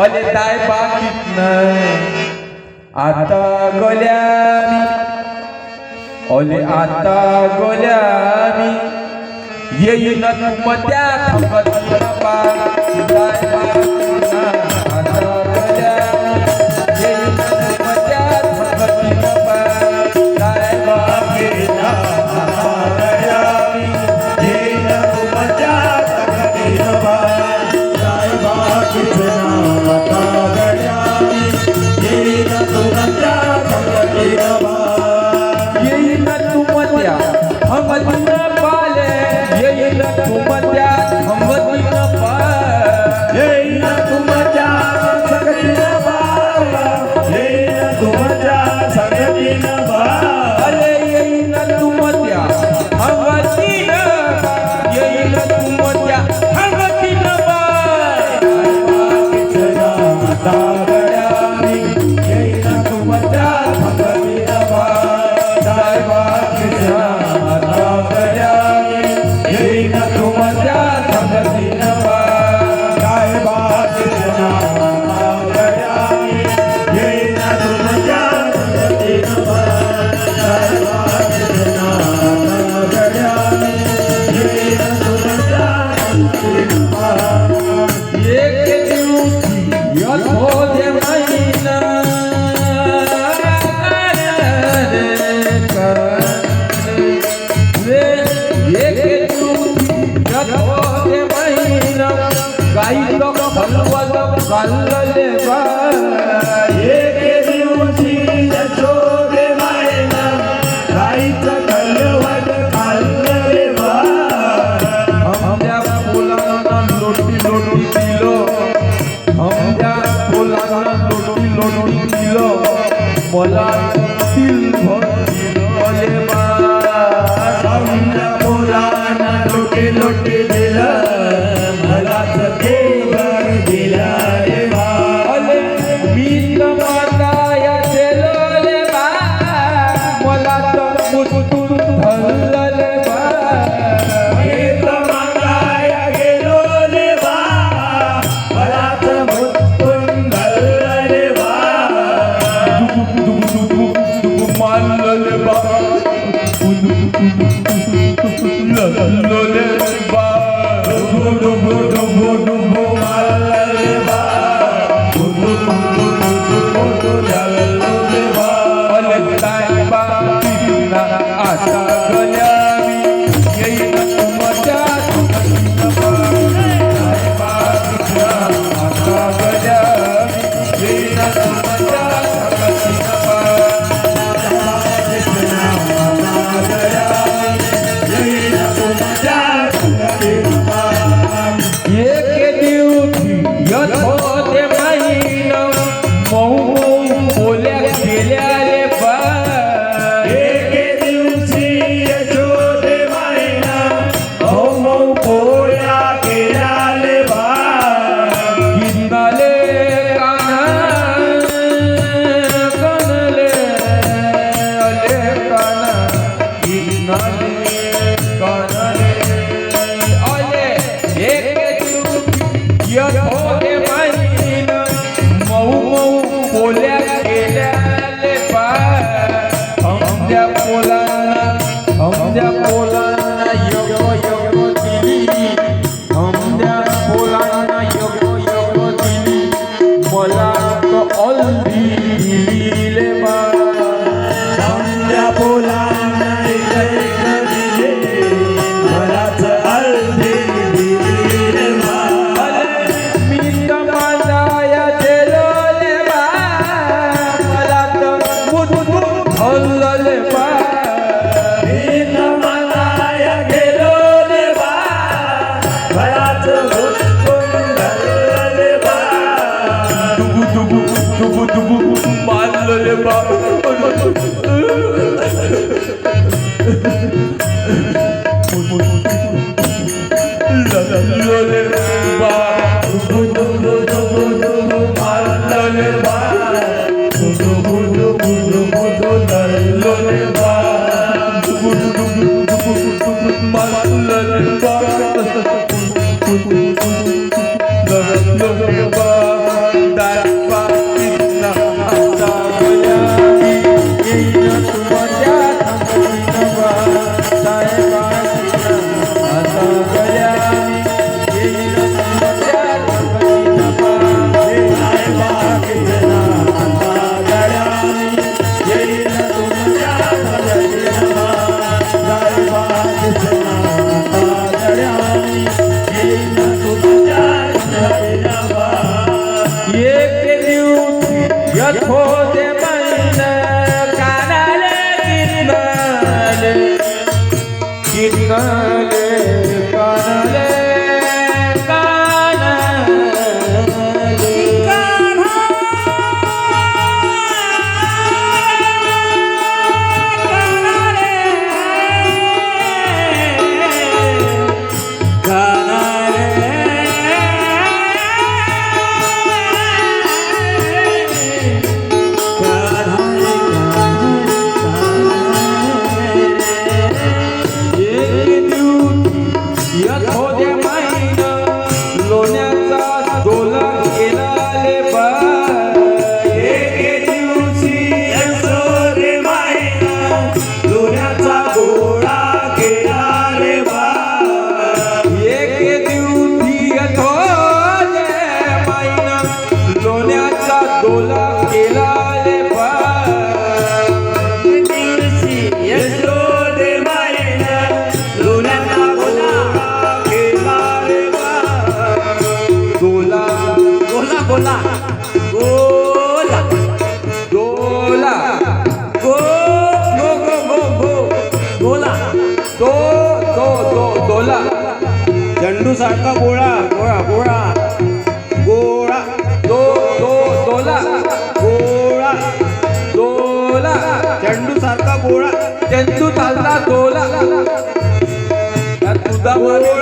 ओले दाय पाकितन आता गोल्यानी ओले आता गोल्यानी येईन तुमत्या थांबत बाबा तुमच्या আইলো খলওয়াত কল্লে একে দিউছি ছোড়ে মায়না রাইত খলওয়াত কল্লে আমরা ফুলান লটি লটি দিল আমরা ফুলান লটি লটি দিল mula বলে বা गोला गोला गोला गो गो गो गो गो. गोला तो तो तो दोला झेंडू सारखा गोळा गोळा गोळा. गोळा तो तो दोला गोळा दोला झेंडू सारखा गोळा. चंडू चालता दोला तुझा गोळा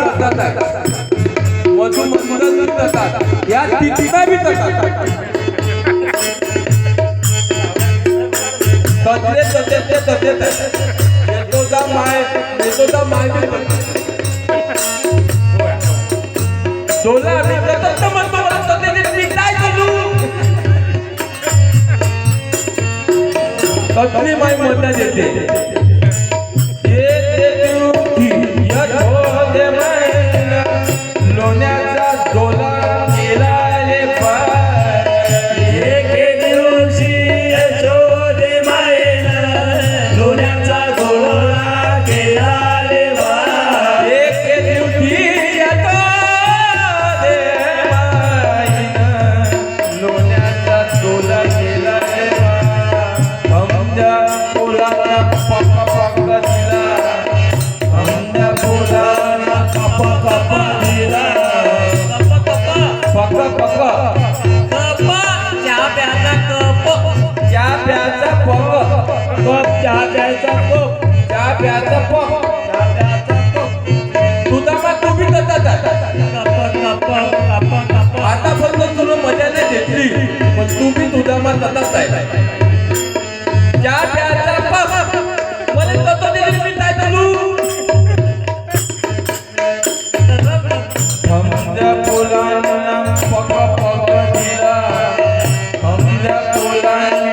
तटात या तिथीना बी तटात तटले तटले ते तटले यशोदा माय यशोदा माय बी डोला आम्ही तटत म्हणतो मला तटले मी काय करू तटली माय म्हणण्यात येते. পাপা Música